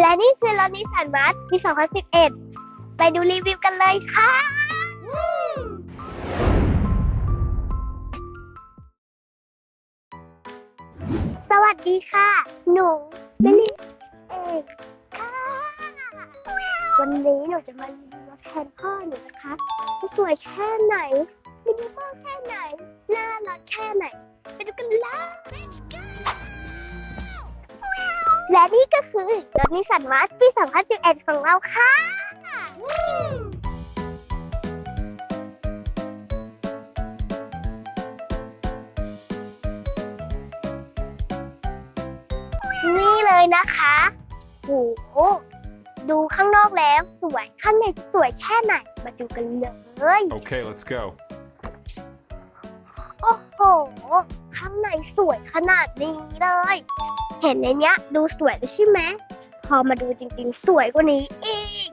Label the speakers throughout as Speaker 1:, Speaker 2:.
Speaker 1: และนี่คือรถนิสสันมาร์ทปี 2011 ไปดูรีวิวกันเลยค่ะ สวัสดีค่ะ หนูบิลลี่เอกค่ะ วันนี้หนูจะมารีวิวรถแทนพ่อหนูนะคะจะสวยแค่ไหนมินิมอลแค่ไหน และนี่ก็คือรถนิสสันมาร์ทปี 2011 ของเราค่ะ นี่เลยนะคะโหดูข้างนอกแล้วสวย ข้างในจะสวยแค่ไหน มาดูกันเลย
Speaker 2: Okay, let's go.
Speaker 1: โอ้โห ข้างในสวยขนาดนี้เลย เห็นในเนี้ยดูสวยเลยใช่ไหมพอมาดูจริงๆ สวยกว่านี้อีก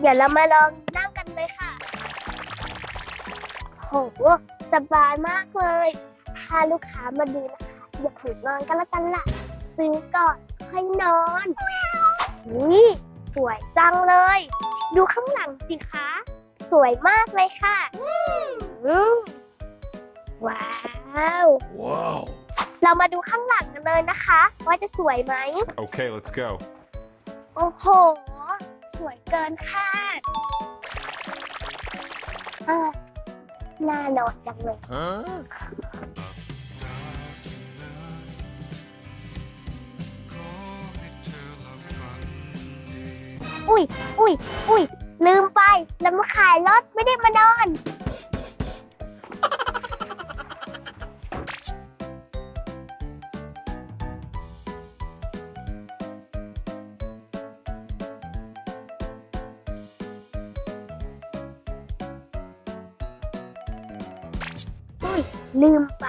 Speaker 1: เดี๋ยวเรามาลองนั่งกันเลยค่ะ โห สบายมากเลยพาลูกค้ามาดูนะคะ อย่าผืนนอนกันละกันล่ะ ซื้อก่อนค่อยนอน นี่สวยจังเลย ดูข้างหลังสิคะ สวยมากเลยค่ะอืมว้าว
Speaker 2: Whoa.
Speaker 1: เรามาดูข้างหลังกันเลยนะคะ ว่าจะสวยไหม
Speaker 2: Okay, let's go.
Speaker 1: โอ้โห สวยเกินคาดอะน่านอนจังเลย
Speaker 2: Huh?
Speaker 1: อุ้ย อุ้ย อุ้ย ลืมไปแล้วมาขายรถไม่ได้มานอน ย ลืมไป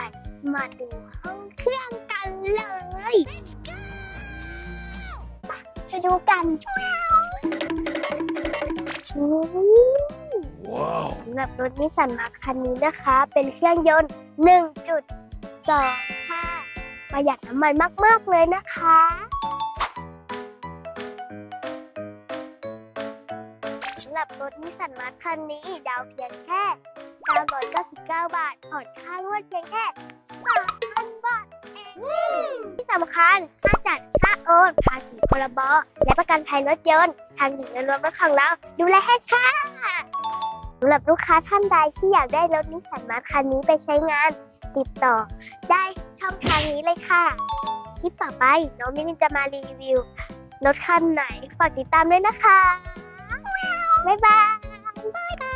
Speaker 1: มาดูห้องเครื่องกันเลยไปไปดูกันอืม
Speaker 2: Whoa.
Speaker 1: สำหรับรถนิสสันมาร์คคันนี้นะคะ เป็นเครื่องยนต์ 1.2 ค่ะ ประหยัดน้ำมันมาก ๆ เลยนะคะสำหรับรถนิสสันมาร์คคันนี้ดาวเพียงแค่ 999 บาท ผ่อนค่างวดเพียงแค่3,000 บาทเองที่สำคัญ ค่าจัด ค่าโอนภาษีพรบและประกันภัยรถยนต์ ทางหญิงและรวมรถของเราดูแลให้ค่ะสำหรับลูกค้าท่านใดที่อยากได้รถนิสสันมาร์คคันนี้ไปใช้งาน ติดต่อ ได้ช่องทางนี้เลยค่ะ คลิปต่อไป น้องมินิจะมารีวิวรถคันไหน ฝากติดตามด้วยนะคะ บ๊ายบาย